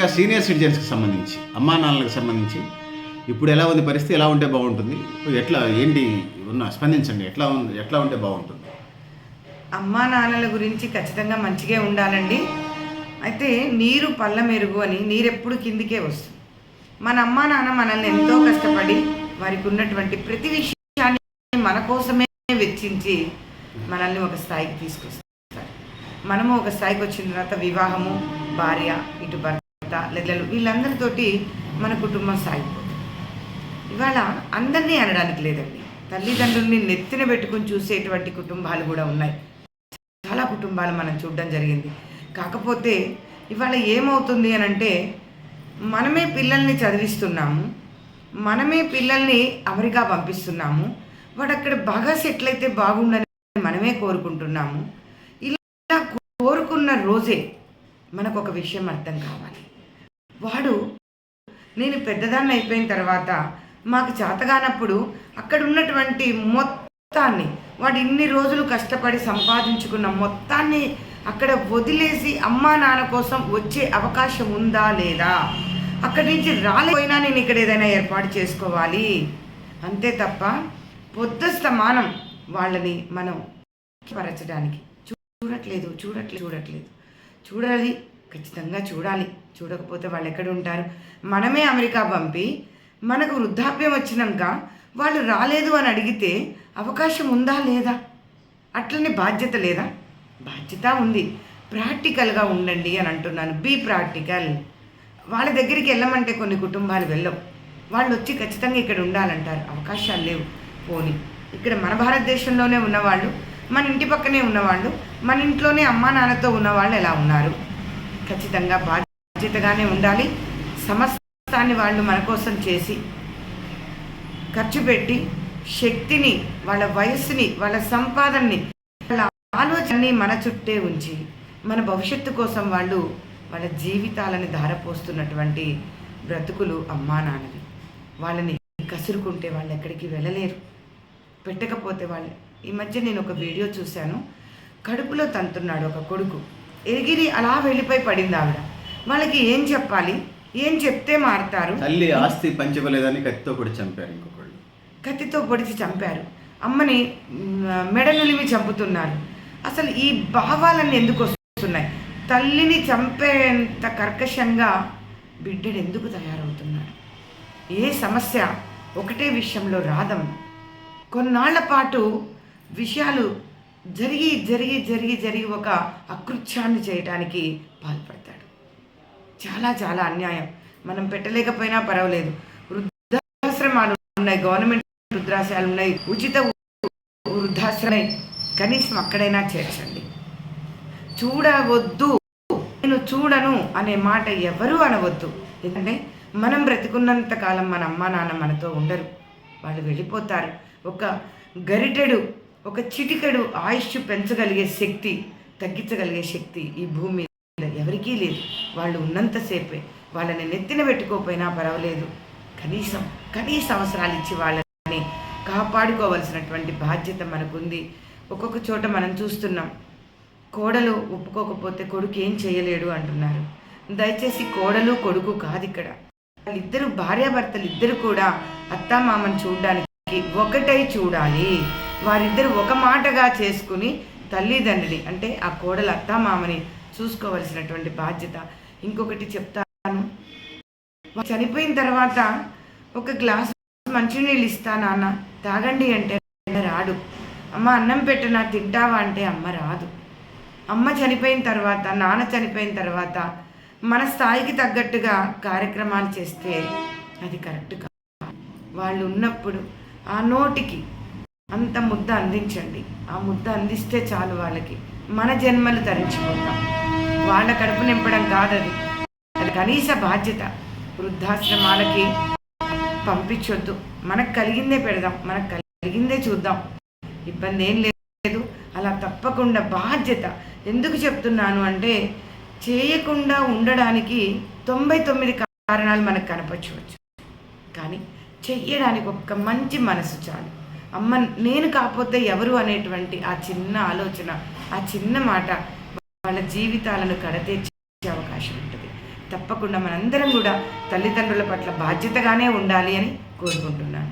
ముఖ్యంగా సీనియర్ సిటిజన్స్కి సంబంధించి అమ్మా నాన్నలకు సంబంధించి ఇప్పుడు ఎలా ఉంది పరిస్థితి ఎలా ఉంటే బాగుంటుంది ఎట్లా ఏంటి ఉన్న స్పందించండి ఎట్లా ఉంది ఎట్లా ఉంటే బాగుంటుంది? అమ్మా నాన్నల గురించి ఖచ్చితంగా మంచిగా ఉండాలండి. అయితే నీరు పళ్ళ మెరుగు అని నీరు ఎప్పుడు కిందికే వస్తుంది. మన అమ్మా నాన్న మనల్ని ఎంతో కష్టపడి వారికి ఉన్నటువంటి ప్రతి విషయాన్ని మన కోసమే వెచ్చించి మనల్ని ఒక స్థాయికి తీసుకొస్తారు. మనము ఒక స్థాయికి వచ్చిన తర్వాత వివాహము భార్య ఇటు భర్త లెల్లలు వీళ్ళందరితోటి మన కుటుంబం సాగిపోతుంది. ఇవాళ అందరినీ అనడానికి లేదండి. తల్లిదండ్రుల్ని నెత్తిన పెట్టుకుని చూసేటువంటి కుటుంబాలు కూడా ఉన్నాయి. చాలా కుటుంబాలు మనం చూడడం జరిగింది. కాకపోతే ఇవాళ ఏమవుతుంది అని అంటే మనమే పిల్లల్ని చదివిస్తున్నాము. మనమే పిల్లల్ని అమెరికా పంపిస్తున్నాము. వాడు అక్కడ బాగా సెటిల్ అయితే బాగుండని మనమే కోరుకుంటున్నాము. ఇలా కోరుకున్న రోజే మనకు ఒక విషయం అర్థం కావాలి. వాడు నేను పెద్దదాన్ని అయిపోయిన తర్వాత మాకు చేతగానప్పుడు అక్కడ ఉన్నటువంటి మొత్తాన్ని వాడు ఇన్ని రోజులు కష్టపడి సంపాదించుకున్న మొత్తాన్ని అక్కడ వదిలేసి అమ్మా నాన్న కోసం వచ్చే అవకాశం ఉందా లేదా? అక్కడి నుంచి రాలేకపోయినా నేను ఇక్కడ ఏదైనా ఏర్పాటు చేసుకోవాలి. అంతే తప్ప పొద్దు సమానం వాళ్ళని మనం పరచడానికి. చూడట్లేదు చూడట్లేదు చూడట్లేదు. చూడాలి ఖచ్చితంగా చూడాలి. చూడకపోతే వాళ్ళు ఎక్కడ ఉంటారు మనమే అమెరికా పంపి మనకు వృద్ధాప్యం వచ్చినాక వాళ్ళు రాలేదు అని అడిగితే అవకాశం ఉందా లేదా? అట్లనే బాధ్యత లేదా? బాధ్యత ఉంది. ప్రాక్టికల్గా ఉండండి అని అంటున్నాను. Be practical. వాళ్ళ దగ్గరికి వెళ్ళమంటే కొన్ని కుటుంబాలు వెళ్ళవు. వాళ్ళు వచ్చి ఖచ్చితంగా ఇక్కడ ఉండాలంటారు. అవకాశాలు లేవు. పోని. ఇక్కడ మన భారతదేశంలోనే ఉన్నవాళ్ళు మన ఇంటి పక్కనే ఉన్నవాళ్ళు మన ఇంట్లోనే అమ్మా నాన్నతో ఉన్నవాళ్ళు ఎలా ఉన్నారు? ఖచ్చితంగా బాధ్యతగానే ఉండాలి. సమస్తాన్ని వాళ్ళు మన కోసం చేసి ఖర్చు పెట్టి శక్తిని వాళ్ళ వయస్సుని వాళ్ళ సంపాదనని వాళ్ళ ఆలోచనని మన చుట్టే ఉంచి మన భవిష్యత్తు కోసం వాళ్ళు వాళ్ళ జీవితాలని ధారపోస్తున్నటువంటి బ్రతుకులు అమ్మా నాన్నవి వాళ్ళని కసురుకుంటే వాళ్ళు ఎక్కడికి వెళ్ళలేరు. పెట్టకపోతే వాళ్ళు. ఈ మధ్య నేను ఒక వీడియో చూశాను. కడుపులో తంతున్నాడు ఒక కొడుకు. ఎగిరి అలా వెళ్ళిపోయి పడింది ఆవిడ వాళ్ళకి ఏం చెప్పాలి? ఏం చెప్తే మారుతారు? తల్లి ఆస్తి పంచవలేదని కత్తితో కూడా చంపారు ఇంకొకళ్ళు. కత్తితో పొడిచి చంపారు. అమ్మని మ్, మెడ నులిమి చంపుతున్నారు. అసలు ఈ భావాలన్నీ ఎందుకు వస్తున్నాయి? తల్లిని చంపేంత కర్కశంగా బిడ్డడు ఎందుకు తయారవుతున్నాడు ఏ సమస్య? ఒకటే విషయంలో రాదం. కొన్నాళ్ళ పాటు విషయాలు జరిగి జరిగి జరిగి జరిగి ఒక అకృత్యాన్ని చేయటానికి పాల్పడతాడు. చాలా చాలా అన్యాయం. మనం పెట్టలేకపోయినా పర్వాలేదు. వృద్ధాశ్రమాలు ఉన్నాయి గవర్నమెంట్ వృద్ధాశ్రమాలు ఉన్నాయి ఉచిత వృద్ధాశ్రమం కనీసం అక్కడైనా చేర్చండి. చూడవద్దు. నేను చూడను అనే మాట ఎవరు అనవద్దు. ఎందుకంటే మనం బ్రతికున్నంత కాలం మన అమ్మా నాన్న మనతో ఉండరు. వాళ్ళు వెళ్ళిపోతారు. ఒక గరిటెడు ఒక చిటికెడు ఆయుష్ పెంచగలిగే శక్తి తగ్గించగలిగే శక్తి ఈ భూమి మీద ఎవరికీ లేదు. వాళ్ళు ఉన్నంతసేపే వాళ్ళని నెత్తిన పెట్టుకోకపోయినా పర్వాలేదు. కనీసం కనీస అవసరాలు ఇచ్చి వాళ్ళని కాపాడుకోవలసినటువంటి బాధ్యత మనకుంది. ఒక్కొక్క చోట మనం చూస్తున్నాం. కోడలు ఒప్పుకోకపోతే కొడుకు ఏం చేయలేడు అంటున్నారు. దయచేసి కోడలు కొడుకు కాదు ఇక్కడ వాళ్ళిద్దరు భార్యాభర్తలు ఇద్దరు కూడా అత్తామామని చూడడానికి ఒకటై చూడాలి. వారిద్దరు ఒక మాటగా చేసుకుని తల్లిదండ్రిని అంటే ఆ కోడలు అత్తమామని చూసుకోవలసినటువంటి బాధ్యత. ఇంకొకటి చెప్తాను. చనిపోయిన తర్వాత ఒక గ్లాస్ మంచినీళ్ళు ఇస్తా నాన్న తాగండి అంటే రాడు అమ్మ అన్నం పెట్టనా తింటావా అంటే అమ్మ రాదు. అమ్మ చనిపోయిన తర్వాత నాన్న చనిపోయిన తర్వాత మన స్థాయికి తగ్గట్టుగా కార్యక్రమాలు చేస్తే అది కరెక్ట్ కాదు. వాళ్ళు ఉన్నప్పుడు ఆ నోటికి అంత ముద్ద అందించండి. ఆ ముద్ద అందిస్తే చాలు వాళ్ళకి. మన జన్మలు తరించిపోతాం. వాళ్ళ కడుపు నింపడం కాదు అది అది కనీస బాధ్యత. వృద్ధాశ్రమాలకి పంపించొద్దు. మనకు కలిగిందే పెడదాం. మనకు కలిగిందే చూద్దాం. ఇబ్బంది ఏం లేదు. అలా తప్పకుండా బాధ్యత. ఎందుకు చెప్తున్నాను అంటే చేయకుండా ఉండడానికి తొంభై తొమ్మిది కారణాలు మనకు కనపరచవచ్చు. కానీ చెయ్యడానికి ఒక్క మంచి మనసు చాలు. అమ్మ నేను కాకపోతే ఎవరు అనేటువంటి ఆ చిన్న ఆలోచన ఆ చిన్న మాట వాళ్ళ జీవితాలను కడతీర్చే అవకాశం ఉంటుంది. తప్పకుండా మనందరం కూడా తల్లిదండ్రుల పట్ల బాధ్యతగానే ఉండాలి అని కోరుకుంటున్నాను.